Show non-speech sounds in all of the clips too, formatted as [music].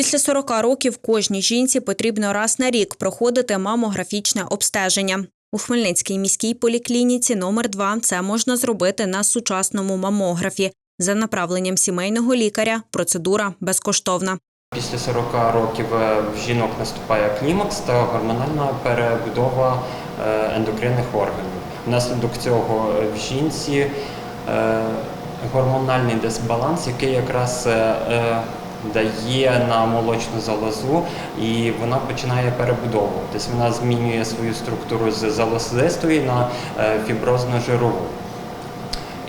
Після 40 років кожній жінці потрібно раз на рік проходити мамографічне обстеження. У Хмельницькій міській поліклініці номер 2 це можна зробити на сучасному мамографі. За направленням сімейного лікаря процедура безкоштовна. Після 40 років е, в жінок наступає клімакс та гормональна перебудова е, ендокринних органів. Внаслідок цього в жінці е, гормональний дисбаланс, який якраз дає на молочну залозу, і вона починає перебудовуватись. Вона змінює свою структуру з залозистої на е, фіброзно-жирову.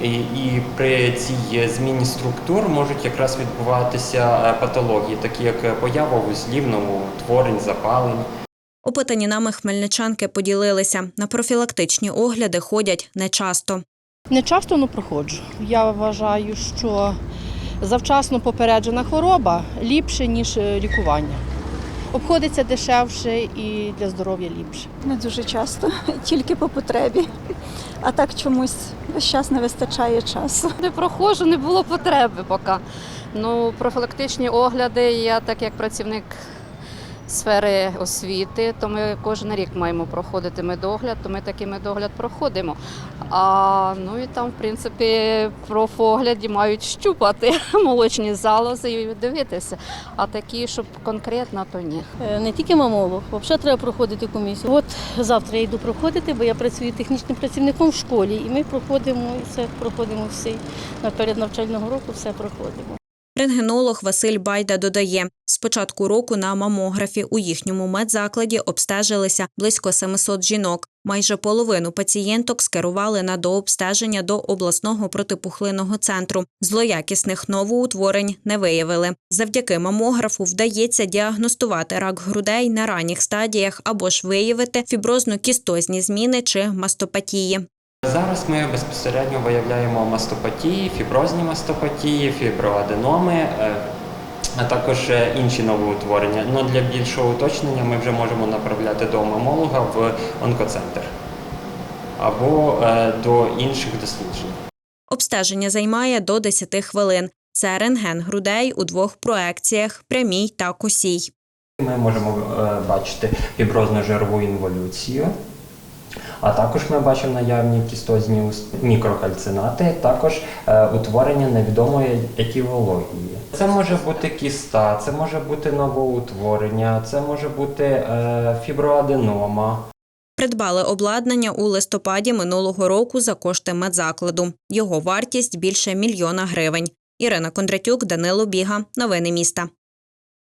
І, і при цій зміні структур можуть якраз відбуватися е, патології, такі як поява вузлів, новоутворень, запалень. Опитані нами хмельничанки поділилися. На профілактичні огляди ходять нечасто. Не часто ну, проходжу. Я вважаю, що завчасно попереджена хвороба ліпше, ніж е, лікування. Обходиться дешевше і для здоров'я ліпше. Не дуже часто, [laughs] тільки по потребі. А так чомусь весь час не вистачає часу. Не проходжу, не було потреби поки. Ну, профілактичні огляди, я так як працівник сфери освіти, то ми кожен рік маємо проходити медогляд, то ми такий медогляд проходимо. А ну і там, в принципі, профогляді мають щупати [laughs] молочні залози і дивитися. А такі, щоб конкретно, то ні. Е, Не тільки мамолог, взагалі треба проходити комісію. От завтра я йду проходити, бо я працюю технічним працівником в школі, і ми проходимо і все проходимо всі наперед навчального року, все проходимо. Рентгенолог Василь Байда додає, з початку року на мамографі у їхньому медзакладі обстежилися близько 700 жінок. Майже половину пацієнток скерували на дообстеження до обласного протипухлинного центру. Злоякісних новоутворень не виявили. Завдяки мамографу вдається діагностувати рак грудей на ранніх стадіях або ж виявити фіброзно-кістозні зміни чи мастопатії. Зараз ми безпосередньо виявляємо мастопатії, фіброзні мастопатії, фіброаденоми, е, а також е, інші новоутворення. Но для більшого уточнення ми вже можемо направляти до мамолога в онкоцентр або е, до інших досліджень. Обстеження займає до 10 хвилин. Це рентген грудей у двох проекціях прямій та косій. Ми можемо бачити фіброзно-жирову інволюцію, а також ми бачимо наявні кістозні мікрокальцинати, також е, утворення невідомої етіології. Це може бути кіста, це може бути новоутворення, це може бути е, фіброаденома. Придбали обладнання у листопаді минулого року за кошти медзакладу. Його вартість більше мільйона гривень. Ірина Кондратюк, Данило Біга. Новини міста.